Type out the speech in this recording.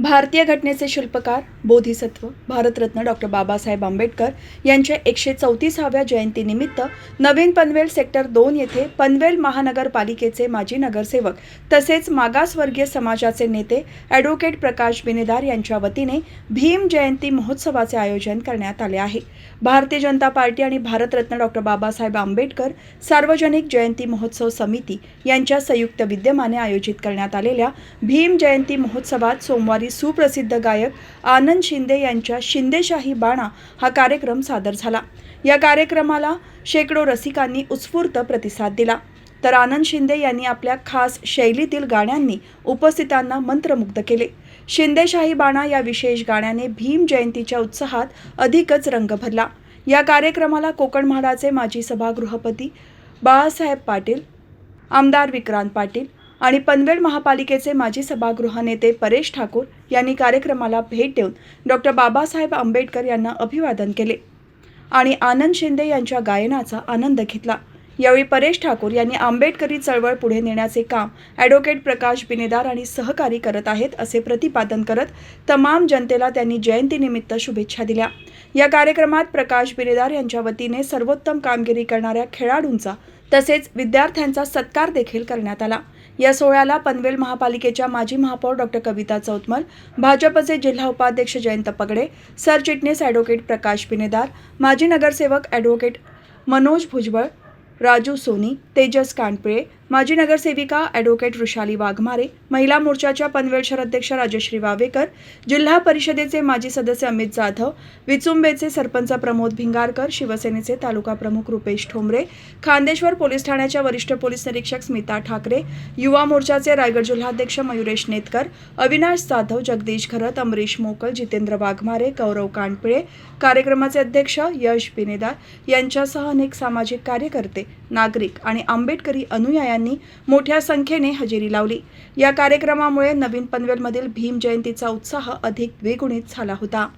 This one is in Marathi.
भारतीय घटनेचे शिल्पकार बोधिसत्व भारतरत्न डॉक्टर बाबासाहेब आंबेडकर यांच्या एकशे चौतीसाव्या जयंतीनिमित्त नवीन पनवेल सेक्टर दोन येथे पनवेल महानगरपालिकेचे माजी नगरसेवक तसेच मागासवर्गीय समाजाचे नेते ॲडव्होकेट प्रकाश बिनेदार यांच्या वतीने भीम जयंती महोत्सवाचे आयोजन करण्यात आले आहे. भारतीय जनता पार्टी आणि भारतरत्न डॉक्टर बाबासाहेब आंबेडकर सार्वजनिक जयंती महोत्सव समिती यांच्या संयुक्त विद्यमाने आयोजित करण्यात आलेल्या भीम जयंती महोत्सवात सोमवारी सुप्रसिद्ध गायक आनंद शिंदे यांच्या शिंदेशाही बाणा हा कार्यक्रम सादर झाला. या कार्यक्रमाला शेकडो रसिकांनी उत्स्फूर्त प्रतिसाद दिला. तर आनंद शिंदे यांनी आपल्या खास शैलीतील गाण्यांनी उपस्थितांना मंत्रमुग्ध केले. शिंदेशाही बाणा या विशेष गाण्याने भीम जयंतीच्या उत्साहात अधिकच रंग भरला. या कार्यक्रमाला कोकण म्हाडाचे माजी सभागृहपती बाळासाहेब पाटील आमदार विक्रांत पाटील आणि पनवेल महापालिकेचे माजी सभागृह नेते परेश ठाकूर यांनी कार्यक्रमाला भेट देऊन डॉक्टर बाबासाहेब आंबेडकर यांना अभिवादन केले आणि आनंद शिंदे यांच्या गायनाचा आनंद घेतला. यावेळी परेश ठाकूर यांनी आंबेडकरी चळवळ पुढे नेण्याचे काम ॲडव्होकेट प्रकाश बिनेदार आणि सहकारी करत आहेत असे प्रतिपादन करत तमाम जनतेला त्यांनी जयंतीनिमित्त शुभेच्छा दिल्या. या कार्यक्रमात प्रकाश बिनेदार यांच्या वतीने सर्वोत्तम कामगिरी करणाऱ्या खेळाडूंचा तसेच विद्यार्थ्यांचा सत्कार देखील करण्यात आला. या सोहळ्याला पनवेल महापालिकेच्या माजी महापौर डॉक्टर कविता चौतमल भाजपचे जिल्हा उपाध्यक्ष जयंत पगडे सरचिटणीस ॲडव्होकेट प्रकाश पिनेदार माजी नगरसेवक ॲडव्होकेट मनोज भुजबळ राजू सोनी तेजस कानपिळे माजी नगरसेविका ॲडव्होकेट वृषाली वाघमारे महिला मोर्चाच्या पनवेल शहराध्यक्ष राजश्री वावेकर जिल्हा परिषदेचे माजी सदस्य अमित जाधव विचुंबेचे सरपंच प्रमोद भिंगारकर शिवसेनेचे तालुका प्रमुख रुपेश ठोंबरे खांदेश्वर पोलीस ठाण्याच्या वरिष्ठ पोलीस निरीक्षक स्मिता ठाकरे युवा मोर्चाचे रायगड जिल्हाध्यक्ष मयुरेश नेतकर अविनाश जाधव जगदीश खरत अमरीश मोकल जितेंद्र वाघमारे गौरव कानपिळे कार्यक्रमाचे अध्यक्ष यश बिनेदार यांच्यासह अनेक सामाजिक कार्यकर्ते नागरिक आणि आंबेडकरी अनुयायांनी मोठ्या संख्येने हजेरी लावली. या कार्यक्रमामुळे नवीन पनवेलमधील भीम जयंतीचा उत्साह अधिक द्विगुणित झाला होता.